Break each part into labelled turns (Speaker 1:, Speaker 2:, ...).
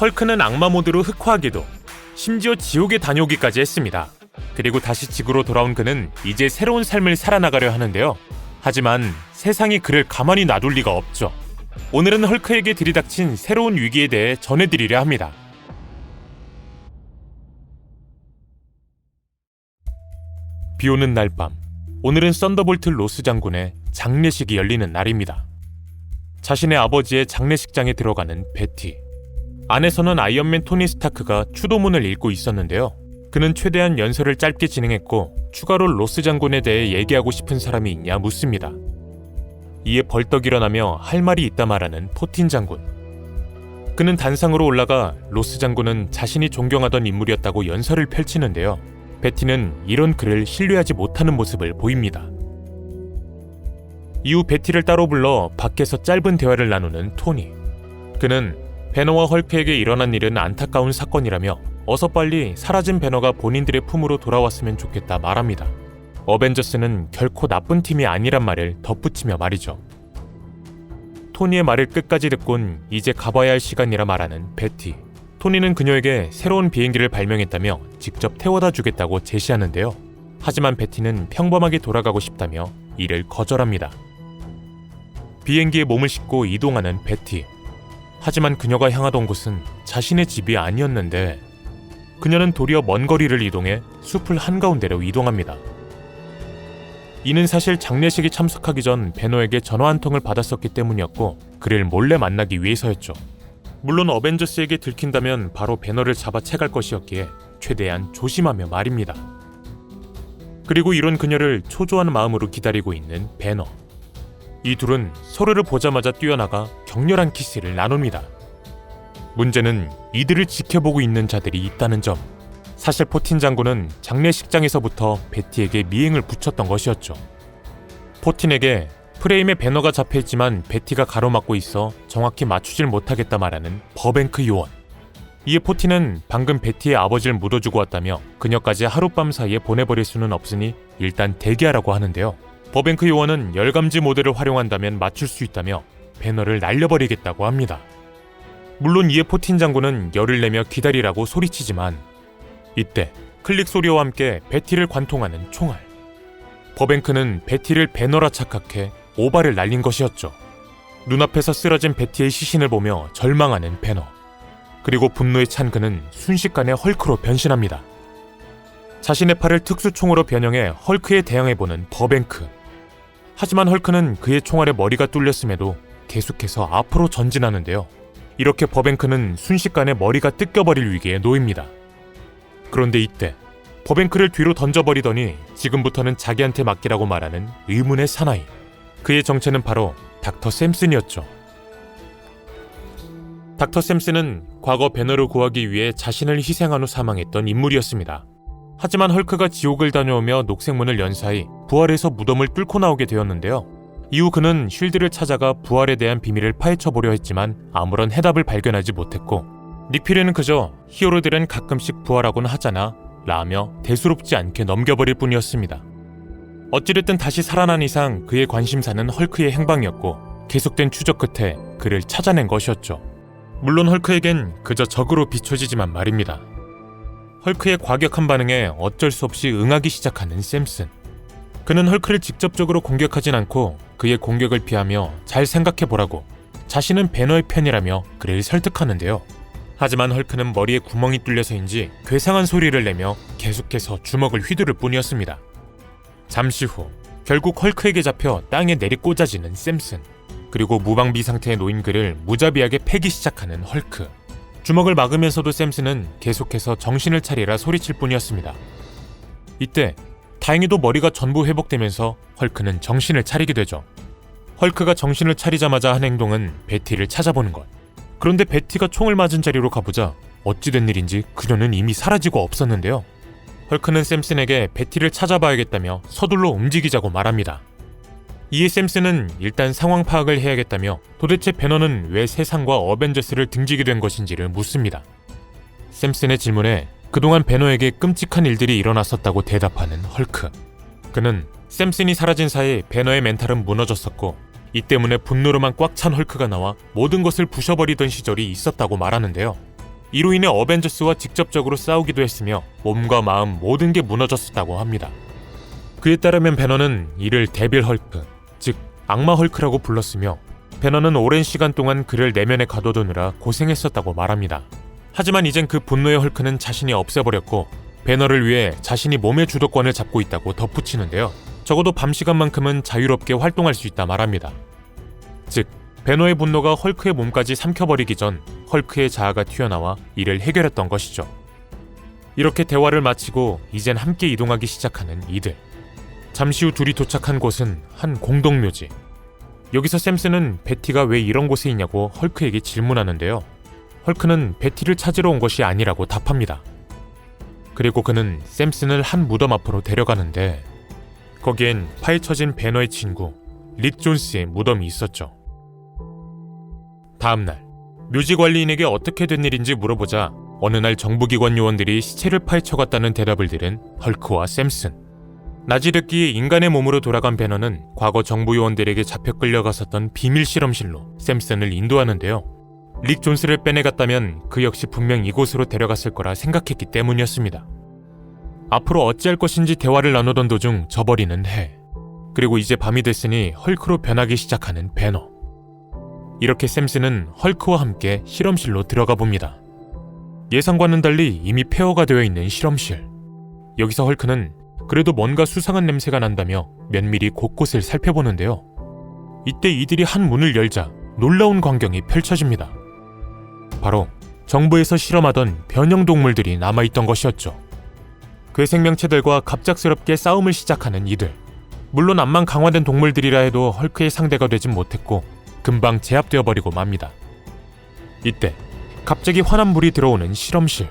Speaker 1: 헐크는 악마 모드로 흑화하기도 심지어 지옥에 다녀오기까지 했습니다. 그리고 다시 지구로 돌아온 그는 이제 새로운 삶을 살아나가려 하는데요. 하지만 세상이 그를 가만히 놔둘 리가 없죠. 오늘은 헐크에게 들이닥친 새로운 위기에 대해 전해드리려 합니다. 비 오는 날 밤, 오늘은 썬더볼트 로스 장군의 장례식이 열리는 날입니다. 자신의 아버지의 장례식장에 들어가는 베티. 안에서는 아이언맨 토니 스타크가 추도문을 읽고 있었는데요. 그는 최대한 연설을 짧게 진행했고 추가로 로스 장군에 대해 얘기하고 싶은 사람이 있냐 묻습니다. 이에 벌떡 일어나며 할 말이 있다 말하는 포틴 장군. 그는 단상으로 올라가 로스 장군은 자신이 존경하던 인물이었다고 연설을 펼치는데요. 베티는 이런 그를 신뢰하지 못하는 모습을 보입니다. 이후 베티를 따로 불러 밖에서 짧은 대화를 나누는 토니. 그는 배너와 헐크에게 일어난 일은 안타까운 사건이라며 어서 빨리 사라진 배너가 본인들의 품으로 돌아왔으면 좋겠다 말합니다. 어벤져스는 결코 나쁜 팀이 아니란 말을 덧붙이며 말이죠. 토니의 말을 끝까지 듣곤 이제 가봐야 할 시간이라 말하는 베티. 토니는 그녀에게 새로운 비행기를 발명했다며 직접 태워다 주겠다고 제시하는데요. 하지만 베티는 평범하게 돌아가고 싶다며 이를 거절합니다. 비행기에 몸을 싣고 이동하는 베티. 하지만 그녀가 향하던 곳은 자신의 집이 아니었는데 그녀는 도리어 먼 거리를 이동해 숲을 한가운데로 이동합니다. 이는 사실 장례식에 참석하기 전 베너에게 전화 한 통을 받았었기 때문이었고 그를 몰래 만나기 위해서였죠. 물론 어벤져스에게 들킨다면 바로 배너를 잡아 채갈 것이었기에 최대한 조심하며 말입니다. 그리고 이런 그녀를 초조한 마음으로 기다리고 있는 배너. 이 둘은 서로를 보자마자 뛰어나가 격렬한 키스를 나눕니다. 문제는 이들을 지켜보고 있는 자들이 있다는 점. 사실 포틴 장군은 장례식장에서부터 베티에게 미행을 붙였던 것이었죠. 포틴에게 프레임에 배너가 잡혀 있지만 베티가 가로막고 있어 정확히 맞추질 못하겠다 말하는 버뱅크 요원. 이에 포틴은 방금 베티의 아버지를 묻어주고 왔다며 그녀까지 하룻밤 사이에 보내버릴 수는 없으니 일단 대기하라고 하는데요. 버뱅크 요원은 열감지 모드를 활용한다면 맞출 수 있다며 배너를 날려버리겠다고 합니다. 물론 이에 포틴 장군은 열을 내며 기다리라고 소리치지만 이때 클릭 소리와 함께 베티를 관통하는 총알. 버뱅크는 베티를 배너라 착각해 오바를 날린 것이었죠. 눈앞에서 쓰러진 베티의 시신을 보며 절망하는 배너. 그리고 분노에 찬 그는 순식간에 헐크로 변신합니다. 자신의 팔을 특수총으로 변형해 헐크에 대항해보는 버뱅크. 하지만 헐크는 그의 총알에 머리가 뚫렸음에도 계속해서 앞으로 전진하는데요. 이렇게 버뱅크는 순식간에 머리가 뜯겨버릴 위기에 놓입니다. 그런데 이때 버뱅크를 뒤로 던져버리더니 지금부터는 자기한테 맡기라고 말하는 의문의 사나이. 그의 정체는 바로 닥터 샘슨이었죠. 닥터 샘슨은 과거 배너를 구하기 위해 자신을 희생한 후 사망했던 인물이었습니다. 하지만 헐크가 지옥을 다녀오며 녹색문을 연 사이 부활해서 무덤을 뚫고 나오게 되었는데요. 이후 그는 쉴드를 찾아가 부활에 대한 비밀을 파헤쳐 보려 했지만 아무런 해답을 발견하지 못했고 닉퓨리는 그저 히어로들은 가끔씩 부활하곤 하잖아 라며 대수롭지 않게 넘겨버릴 뿐이었습니다. 어찌됐든 다시 살아난 이상 그의 관심사는 헐크의 행방이었고 계속된 추적 끝에 그를 찾아낸 것이었죠. 물론 헐크에겐 그저 적으로 비춰지지만 말입니다. 헐크의 과격한 반응에 어쩔 수 없이 응하기 시작하는 샘슨. 그는 헐크를 직접적으로 공격하진 않고 그의 공격을 피하며 잘 생각해 보라고 자신은 배너의 편이라며 그를 설득하는데요. 하지만 헐크는 머리에 구멍이 뚫려서인지 괴상한 소리를 내며 계속해서 주먹을 휘두를 뿐이었습니다. 잠시 후 결국 헐크에게 잡혀 땅에 내리 꽂아지는 샘슨. 그리고 무방비 상태에 놓인 그를 무자비하게 패기 시작하는 헐크. 주먹을 막으면서도 샘슨은 계속해서 정신을 차리라 소리칠 뿐이었습니다. 이때 다행히도 머리가 전부 회복되면서 헐크는 정신을 차리게 되죠. 헐크가 정신을 차리자마자 한 행동은 베티를 찾아보는 것. 그런데 베티가 총을 맞은 자리로 가보자 어찌된 일인지 그녀는 이미 사라지고 없었는데요. 헐크는 샘슨에게 베티를 찾아봐야겠다며 서둘러 움직이자고 말합니다. 이에 샘슨은 일단 상황 파악을 해야겠다며 도대체 배너는 왜 세상과 어벤져스를 등지게 된 것인지를 묻습니다. 샘슨의 질문에 그동안 배너에게 끔찍한 일들이 일어났었다고 대답하는 헐크. 그는 샘슨이 사라진 사이 배너의 멘탈은 무너졌었고 이 때문에 분노로만 꽉 찬 헐크가 나와 모든 것을 부셔버리던 시절이 있었다고 말하는데요. 이로 인해 어벤져스와 직접적으로 싸우기도 했으며 몸과 마음 모든 게 무너졌었다고 합니다. 그에 따르면 배너는 이를 데빌 헐크, 즉 악마 헐크라고 불렀으며 배너는 오랜 시간 동안 그를 내면에 가둬두느라 고생했었다고 말합니다. 하지만 이젠 그 분노의 헐크는 자신이 없애버렸고 배너를 위해 자신이 몸의 주도권을 잡고 있다고 덧붙이는데요. 적어도 밤 시간만큼은 자유롭게 활동할 수 있다 말합니다. 즉, 배너의 분노가 헐크의 몸까지 삼켜버리기 전 헐크의 자아가 튀어나와 이를 해결했던 것이죠. 이렇게 대화를 마치고 이젠 함께 이동하기 시작하는 이들. 잠시 후 둘이 도착한 곳은 한 공동묘지. 여기서 샘스는 베티가 왜 이런 곳에 있냐고 헐크에게 질문하는데요. 헐크는 베티를 찾으러 온 것이 아니라고 답합니다. 그리고 그는 샘슨을 한 무덤 앞으로 데려가는데 거기엔 파헤쳐진 배너의 친구 릭 존스의 무덤이 있었죠. 다음 날 묘지 관리인에게 어떻게 된 일인지 물어보자 어느 날 정부기관 요원들이 시체를 파헤쳐갔다는 대답을 들은 헐크와 샘슨. 낮이 듣기에 인간의 몸으로 돌아간 배너는 과거 정부 요원들에게 잡혀 끌려갔었던 비밀 실험실로 샘슨을 인도하는데요. 릭 존스를 빼내갔다면 그 역시 분명 이곳으로 데려갔을 거라 생각했기 때문이었습니다. 앞으로 어찌할 것인지 대화를 나누던 도중 저버리는 해. 그리고 이제 밤이 됐으니 헐크로 변하기 시작하는 배너. 이렇게 샘슨은 헐크와 함께 실험실로 들어가 봅니다. 예상과는 달리 이미 폐허가 되어 있는 실험실. 여기서 헐크는 그래도 뭔가 수상한 냄새가 난다며 면밀히 곳곳을 살펴보는데요. 이때 이들이 한 문을 열자 놀라운 광경이 펼쳐집니다. 바로 정부에서 실험하던 변형 동물들이 남아있던 것이었죠. 그 생명체들과 갑작스럽게 싸움을 시작하는 이들. 물론 암만 강화된 동물들이라 해도 헐크의 상대가 되진 못했고 금방 제압되어 버리고 맙니다. 이때 갑자기 환한 불이 들어오는 실험실.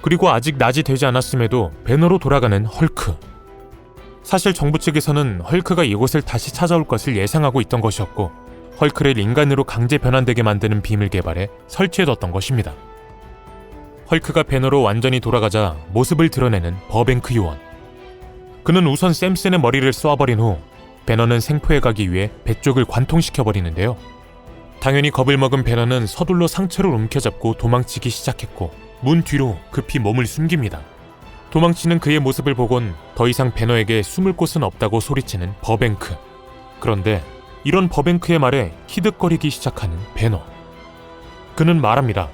Speaker 1: 그리고 아직 낮이 되지 않았음에도 배너로 돌아가는 헐크. 사실 정부 측에서는 헐크가 이곳을 다시 찾아올 것을 예상하고 있던 것이었고 헐크를 인간으로 강제 변환되게 만드는 빔을 개발해 설치해뒀던 것입니다. 헐크가 배너로 완전히 돌아가자 모습을 드러내는 버뱅크 요원. 그는 우선 샘슨의 머리를 쏘아버린 후 배너는 생포해 가기 위해 배 쪽을 관통시켜 버리는데요. 당연히 겁을 먹은 배너는 서둘러 상체를 움켜잡고 도망치기 시작했고 문 뒤로 급히 몸을 숨깁니다. 도망치는 그의 모습을 보곤 더 이상 배너에게 숨을 곳은 없다고 소리치는 버뱅크. 그런데 이런 버뱅크의 말에 키득거리기 시작하는 배너. 그는 말합니다.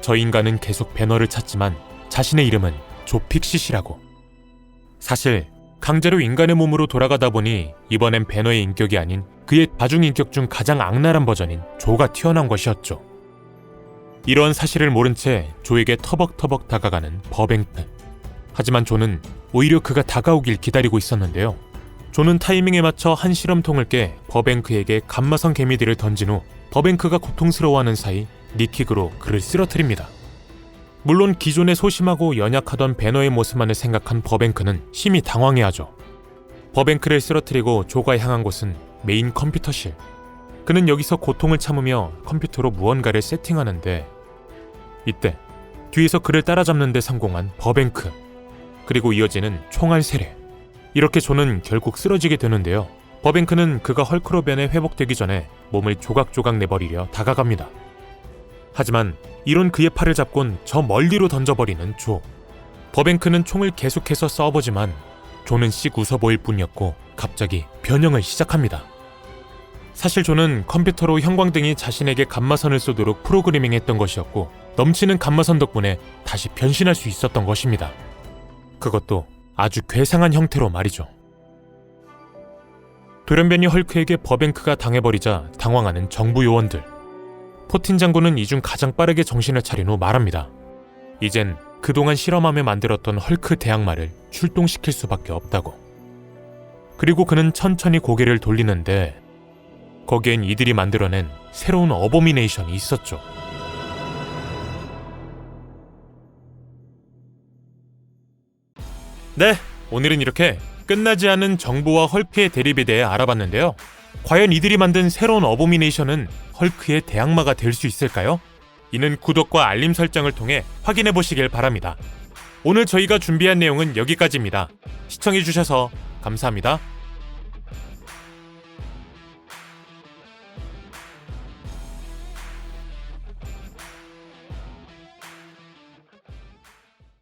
Speaker 1: 저 인간은 계속 배너를 찾지만 자신의 이름은 조픽시시라고. 사실 강제로 인간의 몸으로 돌아가다 보니 이번엔 배너의 인격이 아닌 그의 다중 인격 중 가장 악랄한 버전인 조가 튀어나온 것이었죠. 이런 사실을 모른 채 조에게 터벅터벅 다가가는 버뱅크. 하지만 조는 오히려 그가 다가오길 기다리고 있었는데요. 조는 타이밍에 맞춰 한 실험통을 깨 버뱅크에게 감마선 개미들을 던진 후 버뱅크가 고통스러워하는 사이 니킥으로 그를 쓰러뜨립니다. 물론 기존에 소심하고 연약하던 배너의 모습만을 생각한 버뱅크는 심히 당황해하죠. 버뱅크를 쓰러뜨리고 조가 향한 곳은 메인 컴퓨터실. 그는 여기서 고통을 참으며 컴퓨터로 무언가를 세팅하는데 이때 뒤에서 그를 따라잡는 데 성공한 버뱅크. 그리고 이어지는 총알 세례. 이렇게 조는 결국 쓰러지게 되는데요. 버뱅크는 그가 헐크로 변해 회복되기 전에 몸을 조각조각 내버리려 다가갑니다. 하지만 이런 그의 팔을 잡곤 저 멀리로 던져버리는 조. 버뱅크는 총을 계속해서 쏘아보지만 조는 씩 웃어 보일 뿐이었고 갑자기 변형을 시작합니다. 사실 조는 컴퓨터로 형광등이 자신에게 감마선을 쏘도록 프로그래밍했던 것이었고 넘치는 감마선 덕분에 다시 변신할 수 있었던 것입니다. 그것도 아주 괴상한 형태로 말이죠. 돌연변이 헐크에게 버뱅크가 당해버리자 당황하는 정부 요원들. 포틴 장군은 이 중 가장 빠르게 정신을 차린 후 말합니다. 이젠 그동안 실험하며 만들었던 헐크 대항마를 출동시킬 수밖에 없다고. 그리고 그는 천천히 고개를 돌리는데 거기엔 이들이 만들어낸 새로운 어보미네이션이 있었죠. 네, 오늘은 이렇게 끝나지 않은 정부와 헐크의 대립에 대해 알아봤는데요. 과연 이들이 만든 새로운 어보미네이션은 헐크의 대항마가 될 수 있을까요? 이는 구독과 알림 설정을 통해 확인해 보시길 바랍니다. 오늘 저희가 준비한 내용은 여기까지입니다. 시청해주셔서 감사합니다.